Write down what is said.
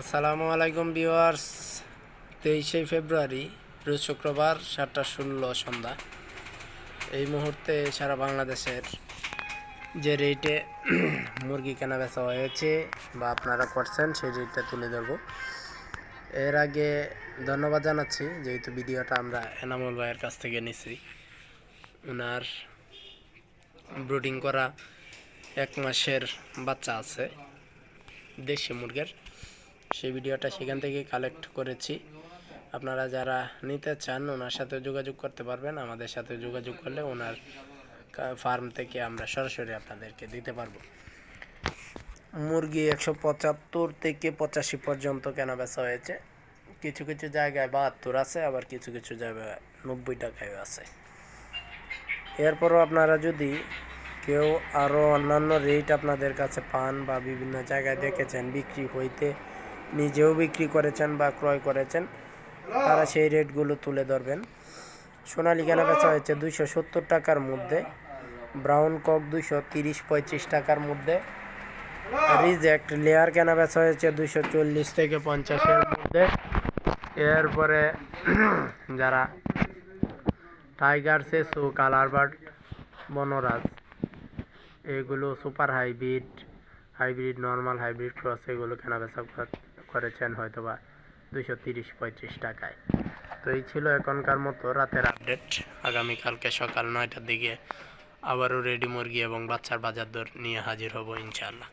আসসালামু আলাইকুম ভিউয়ার্স। তেইশে ফেব্রুয়ারি, রোজ শুক্রবার সাতটা ষোলো সন্ধ্যা। এই মুহূর্তে সারা বাংলাদেশের যে রেটে মুরগি কেনা বেচা হয়েছে বা আপনারা করছেন, সেই রেটটা তুলে ধরবো। এর আগে ধন্যবাদ জানাচ্ছি, যেহেতু ভিডিওটা আমরা এনামুল ভাইয়ের কাছ থেকে নিছি। ওনার ব্রুডিং করা এক মাসের বাচ্চা আছে, দেশি মুরগের। সেই ভিডিওটা সেখান থেকে কালেক্ট করেছি। আপনারা যারা নিতে চান, ওনার সাথে যোগাযোগ করতে পারবেন। আমাদের সাথে যোগাযোগ করলে ওনার ফার্ম থেকে আমরা সরাসরি আপনাদেরকে দিতে পারব। মুরগি একশো পঁচাত্তর থেকে পঁচাশি পর্যন্ত কেনা বেচা হয়েছে। কিছু কিছু জায়গায় বাহাত্তর আছে, আবার কিছু কিছু জায়গায় নব্বই টাকায় আছে। এরপরও আপনারা যদি কেউ আরও অন্যান্য রেট আপনাদের কাছে পান বা বিভিন্ন জায়গায় দেখেছেন বিক্রি হইতে নিজেও বিক্রি করেছেন বা ক্রয় করেছেন, তারা সেই রেটগুলো তুলে ধরবেন। সোনালি কেনা বেচা হয়েছে দুইশো সত্তর টাকার মধ্যে, ব্রাউন কক দুইশো তিরিশ পঁয়ত্রিশ টাকার মধ্যে, রিজেক্ট লেয়ার কেনা বেচা হয়েছে দুইশো চল্লিশ থেকে পঞ্চাশের মধ্যে। এরপরে যারা টাইগার সেসু কালার বার্ড বনরাজ, এগুলো super hybrid hybrid normal hybrid cross এগুলো কেনা বেচা করেছেন হয়তো বা দুশো তিরিশ পঁয়ত্রিশ টাকায়। তো এই ছিল এখনকার মতো রাতের আপডেট। আগামীকালকে সকাল নয়টার দিকে আবারও রেডি মুরগি এবং বাচ্চার বাজার দর নিয়ে হাজির হব ইনশাআল্লাহ।